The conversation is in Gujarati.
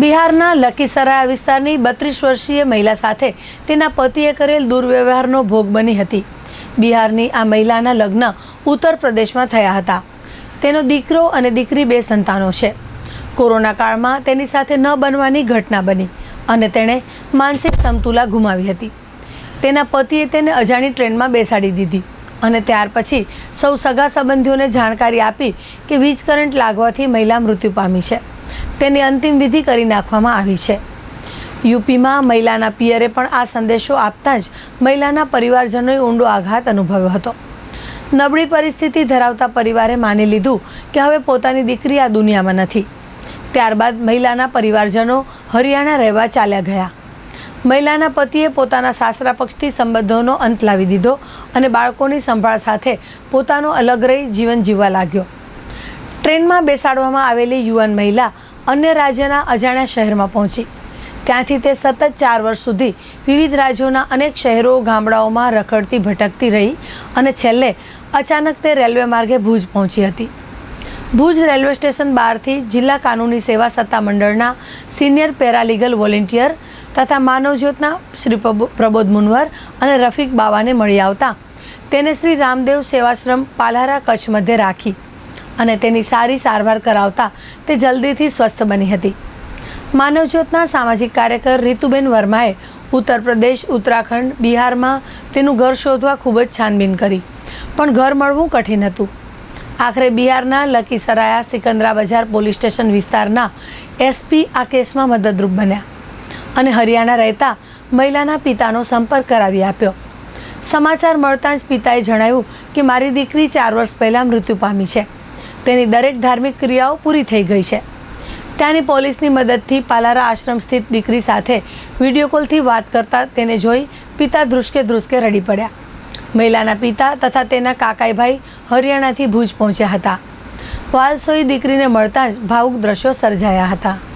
બિહારના લકીસરાયા વિસ્તારની બત્રીસ વર્ષીય મહિલા સાથે તેના પતિએ કરેલ દુર્વ્યવહારનો ભોગ બની હતી. બિહારની આ મહિલાના લગ્ન ઉત્તર પ્રદેશમાં થયા હતા. તેનો દીકરો અને દીકરી બે સંતાનો છે. કોરોના કાળમાં તેની સાથે ન બનવાની ઘટના બની અને તેણે માનસિક સમતુલા ગુમાવી હતી. તેના પતિએ તેને અજાણી ટ્રેનમાં બેસાડી દીધી અને ત્યાર પછી સૌ સગા સંબંધીઓને જાણકારી આપી કે વીજ કરંટ લાગવાથી મહિલા મૃત્યુ પામી છે. તેની અંતિમ વિધિ કરી નાખવામાં આવી છે. યુપીમાં મહિલાના પિયરે પણ આ સંદેશો આપતા જ મહિલાના પરિવારજનોએ ઊંડો આઘાત અનુભવ્યો હતો. નબળી પરિસ્થિતિ ધરાવતા પરિવારે માની લીધું કે હવે પોતાની દીકરી આ દુનિયામાં નથી. ત્યારબાદ મહિલાના પરિવારજનો હરિયાણા રહેવા ચાલ્યા ગયા. મહિલાના પતિએ પોતાના સાસરા પક્ષથી સંબંધોનો અંત લાવી દીધો અને બાળકોની સંભાળ સાથે પોતાનો અલગ રહી જીવન જીવવા લાગ્યો. ટ્રેનમાં બેસાડવામાં આવેલી યુવાન મહિલા અન્ય રાજ્યના અજાણ્યા શહેરમાં પહોંચી. ત્યાંથી તે સતત ચાર વર્ષ સુધી વિવિધ રાજ્યોના અનેક શહેરો, ગામડાઓમાં રખડતી ભટકતી રહી અને છેલ્લે અચાનક તે રેલવે માર્ગે ભુજ પહોંચી હતી. ભુજ રેલવે સ્ટેશન બહારથી જિલ્લા કાનૂની સેવા સત્તા મંડળના સિનિયર પેરાલીગલ વોલેન્ટિયર તથા માનવજ્યોતના શ્રી પ્રબો- પ્રબોધ મુનવર અને રફીક બાવાને મળી આવતા તેને શ્રી રામદેવ સેવાશ્રમ પાલારા કચ્છ મધ્યે રાખી. અને તેની સારી સારવાર કરાવતા તે જલ્દીથી સ્વસ્થ બની હતી. માનવજ્યોતના સામાજિક કાર્યકર રીતુબેન વર્માએ ઉત્તર પ્રદેશ ઉત્તરાખંડ, બિહારમાં તેનું ઘર શોધવા ખૂબ જ છાનબીન કરી, પણ ઘર મળવું કઠિન હતું. આખરે બિહારના લકીસરાયા સિકંદરા બજાર પોલીસ સ્ટેશન વિસ્તારના એસપી આ કેસમાં મદદરૂપ બન્યા અને હરિયાણા રહેતા મહિલાના પિતાનો સંપર્ક કરાવી આપ્યો. સમાચાર મળતાં જ પિતાએ જણાવ્યું કે, મારી દીકરી ચાર વર્ષ પહેલાં મૃત્યુ પામી છે. તેની દરેક ધાર્મિક ક્રિયાઓ પૂરી થઈ ગઈ છે. ત્યાંની પોલીસની મદદથી પાલારા આશ્રમ સ્થિત દીકરી સાથે વીડિયો કોલથી વાત કરતા તેને જોઈ પિતા ધ્રુસકે ધ્રુસકે રડી પડ્યા. મહિલાના પિતા તથા તેના કાકાઈભાઈ હરિયાણાથી ભુજ પહોંચ્યા હતા. વાલસોઈ દીકરીને મળતા જ ભાવુક દ્રશ્યો સર્જાયા હતા.